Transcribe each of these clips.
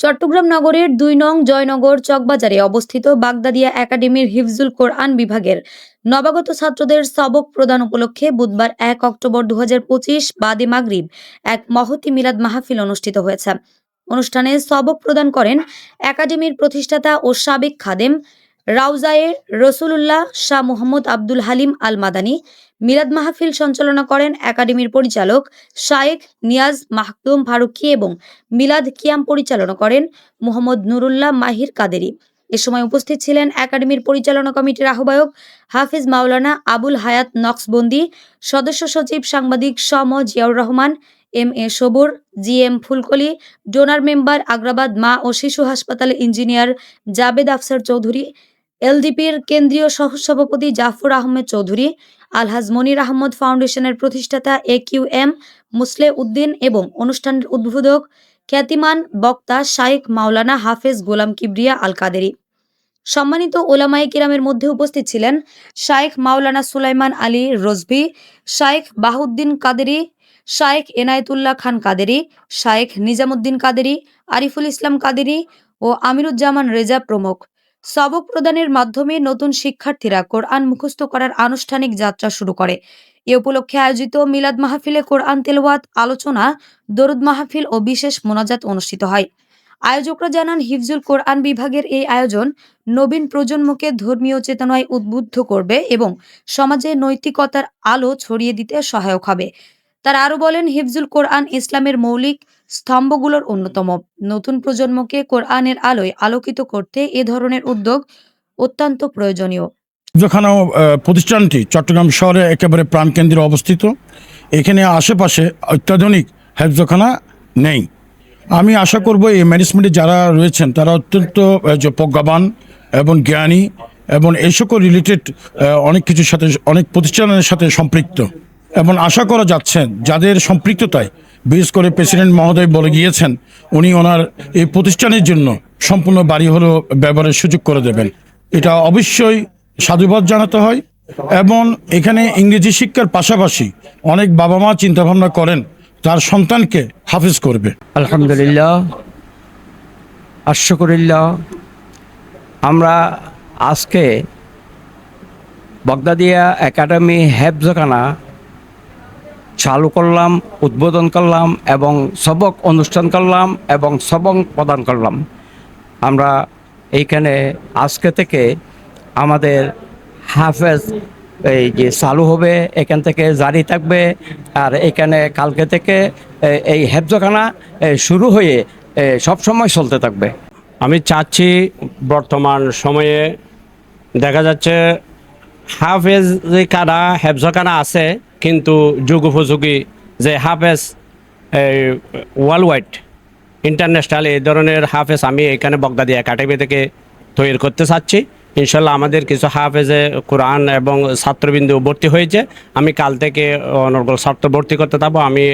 চট্টগ্রাম নগরের দুই নং জয়নগর চকবাজারে অবস্থিত বাগদাদিয়া একাডেমির হিফজুল কোরআন বিভাগের নবাগত ছাত্রদের সবক প্রদান উপলক্ষে বুধবার এক অক্টোবর দু হাজার পঁচিশ বাদে মাগরিব এক মহতি মিলাদ মাহফিল অনুষ্ঠিত হয়েছে। অনুষ্ঠানে সবক প্রদান করেন একাডেমির প্রতিষ্ঠাতা ও সাবেক খাদেম রাউজায়ে রসুলুল্লাহ শাহ মোহাম্মদ আব্দুল হালিম আল মাদানী মিলাদ মাহফিল সঞ্চালনা করেন একাডেমির পরিচালক শায়েখ নিয়াজ মাহতুম ফারুকি এবং মিলাদ কিয়াম পরিচালনা করেন মোহাম্মদ নুরুল্লাহ মাহির কাদেরি। এ সময় উপস্থিত ছিলেন একাডেমির পরিচালনা কমিটির আহ্বায়ক হাফিজ মাওলানা আবুল হায়াত নকশবন্দি, সদস্য সচিব সাংবাদিক সম Ziaur Rahman, M A Sabur, G M Fulkoli, donor member Agrabad মা ও শিশু হাসপাতালে ইঞ্জিনিয়ার জাবেদ আফসার চৌধুরী এলডিপির কেন্দ্রীয় সহসভাপতি জাফর আহমেদ চৌধুরী, আলহাজ মনির আহমদ ফাউন্ডেশনের প্রতিষ্ঠাতা A Q M Musle Uddin এবং অনুষ্ঠানের উদ্বোধক খ্যাতিমান বক্তা শাইখ মাওলানা হাফেজ গোলাম কিবরিয়া আল কাদেরি সম্মানিত ওলামাই কিরামের মধ্যে উপস্থিত ছিলেন শাইখ মাওলানা সুলাইমান আলী রজভি শাইখ বাহুদ্দিন কাদেরি শাইখ এনায়েতুল্লাহ খান কাদেরি শাইখ নিজামুদ্দিন কাদেরি, আরিফুল ইসলাম কাদেরি ও আমিরুজ্জামান রেজা প্রমুখ। সবক প্রদানের মাধ্যমে নতুন শিক্ষার্থীরা কোরআন মুখস্থ করার আনুষ্ঠানিক যাত্রা শুরু করে। এ উপলক্ষে আয়োজিত মিলাদ মাহফিলে কোরআন তেলাওয়াত, আলোচনা, দরুদ মাহফিল ও বিশেষ মোনাজাত অনুষ্ঠিত হয়। আয়োজকরা জানান, হিফজুল কোরআন বিভাগের এই আয়োজন নবীন প্রজন্মকে ধর্মীয় চেতনায় উদ্বুদ্ধ করবে এবং সমাজে নৈতিকতার আলো ছড়িয়ে দিতে সহায়ক হবে। তারা আরও বলেন, হিফজুল কোরআন ইসলামের মৌলিক স্তম্ভগুলোর অন্যতম। নতুন প্রজন্মকে কোরআনের আলোয় আলোকিত করতে এ ধরনের উদ্যোগ অত্যন্ত প্রয়োজনীয়। যেখানে প্রতিষ্ঠানটি চট্টগ্রাম শহরে একেবারে প্রাণকেন্দ্রে অবস্থিত। এখানে আশেপাশে অত্যাধুনিক হেফজখানা নেই। আমি আশা করব এই ম্যানেজমেন্টে যারা রয়েছেন, তারা অত্যন্ত প্রজ্ঞাবান এবং জ্ঞানী এবং এই সকল রিলেটেড অনেক কিছুর সাথে, অনেক প্রতিষ্ঠানের সাথে সম্পৃক্ত। এবং আশা করা যাচ্ছে, যাদের সম্পৃক্ততায়, বিশেষ করে প্রেসিডেন্ট মহোদয় বলে গিয়েছেন, উনি ওনার এই প্রতিষ্ঠানের জন্য সম্পূর্ণ বাড়ি হলেও ব্যবহারের সুযোগ করে দেবেন। এটা অবশ্যই সাধুবাদ জানাতে হয় এবং এখানে ইংরেজি শিক্ষার পাশাপাশি অনেক বাবা মা চিন্তাভাবনা করেন, তার সন্তানকে হাফিজ করবে। আলহামদুলিল্লাহ, আশকরিল্লাহ, আমরা আজকে বগদাদিয়া একাডেমি হেফজখানা চালু করলাম উদ্বোধন করলাম এবং সবক অনুষ্ঠান করলাম এবং সবক প্রদান করলাম। আমরা এইখানে আজকে থেকে আমাদের হাফেজ এই যে চালু হবে এখান থেকে জারি থাকবে আর এখানে কালকে থেকে এই হেফজখানা শুরু হয়ে এ, সবসময় চলতে থাকবে। আমি চাচ্ছি বর্তমান সময়ে দেখা যাচ্ছে হাফেজ যে কানা হেফজখানা আছে কিন্তু যুগ উপযোগী যে হাফেজ ওয়ার্ল্ড ওয়াইড ইন্টারন্যাশনাল এই ধরনের হাফেজ আমি এখানে বগদাদি একাডেমি থেকে তৈরি করতে চাচ্ছি। ইনশাল্লাহ আমাদের কিছু হাফেজে কোরআন এবং ছাত্রবিন্দু ভর্তি হয়েছে। আমি কাল থেকে অনর্গল ছাত্র ভর্তি করতে থাকব আমি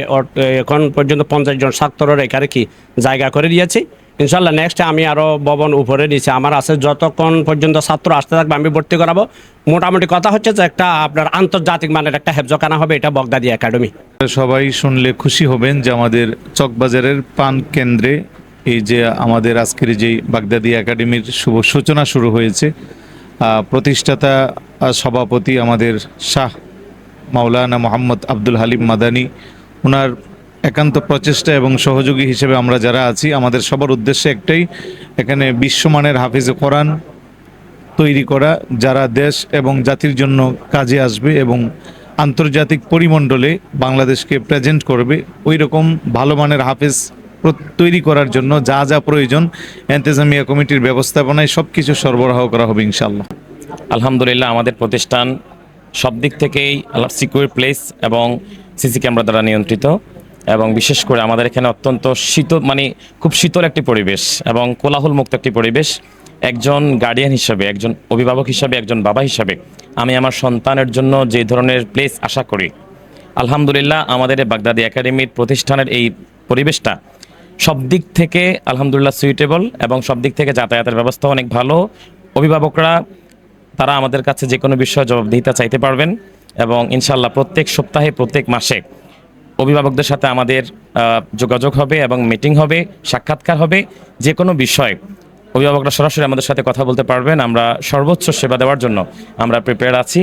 এখন পর্যন্ত পঞ্চাশ জন ছাত্রের এখানে কি জায়গা করে দিয়েছি। ইনশাল্লাহ নেক্সট আমি আরও ভবন উপরে নিচে আমার আছে, যতক্ষণ পর্যন্ত ছাত্র আসতে থাকবে আমি ভর্তি করাবো। মোটামুটি কথা হচ্ছে যে একটা আপনার আন্তর্জাতিক মানের একটা হেফজখানা হবে, এটা বগদাদি একাডেমি। সবাই শুনলে খুশি হবেন যে আমাদের চকবাজারের পান কেন্দ্রে এই যে আমাদের আজকের যে বাগদাদি একাডেমির শুভ সূচনা শুরু হয়েছে প্রতিষ্ঠাতা সভাপতি আমাদের শাহ মাওলানা মোহাম্মদ আব্দুল হালিম মাদানি ওনার একান্ত প্রচেষ্টা এবং সহযোগী হিসেবে আমরা যারা আছি, আমাদের সবার উদ্দেশ্যে একটাই, এখানে বিশ্বমানের হাফিজে কোরআন তৈরি করা, যারা দেশ এবং জাতির জন্য কাজে আসবে এবং আন্তর্জাতিক পরিমণ্ডলে বাংলাদেশকে প্রেজেন্ট করবে ওই রকম ভালো মানের হাফেজ তৈরি করার জন্য যা যা প্রয়োজন, এন্তেজামিয়া কমিটির ব্যবস্থাপনায় সব কিছু সরবরাহ করা হবে ইনশাল্লাহ আলহামদুলিল্লাহ, আমাদের প্রতিষ্ঠান সব দিক থেকেই সিকিউর প্লেস এবং সিসি ক্যামেরা দ্বারা নিয়ন্ত্রিত। এবং বিশেষ করে আমাদের এখানে অত্যন্ত শীতল মানে খুব শীতল একটি পরিবেশ এবং কোলাহল মুক্ত একটি পরিবেশ। একজন গার্ডিয়ান হিসাবে, একজন অভিভাবক হিসাবে, একজন বাবা হিসাবে আমি আমার সন্তানের জন্য যে ধরনের প্লেস আশা করি। আলহামদুলিল্লাহ আমাদের বাগদাদি একাডেমির প্রতিষ্ঠানের এই পরিবেশটা সব দিক থেকে আলহামদুলিল্লাহ সুইটেবল এবং সব দিক থেকে যাতায়াতের ব্যবস্থা অনেক ভালো। অভিভাবকরা, তারা আমাদের কাছে যে কোনো বিষয়ে জবাবদিহিতা চাইতে পারবেন এবং ইনশাল্লাহ প্রত্যেক সপ্তাহে, প্রত্যেক মাসে অভিভাবকদের সাথে আমাদের যোগাযোগ হবে এবং মিটিং হবে, সাক্ষাৎকার হবে, যে কোনো বিষয় অভিভাবকরা সরাসরি আমাদের সাথে কথা বলতে পারবেন। আমরা সর্বোচ্চ সেবা দেওয়ার জন্য আমরা প্রিপেয়ার আছি।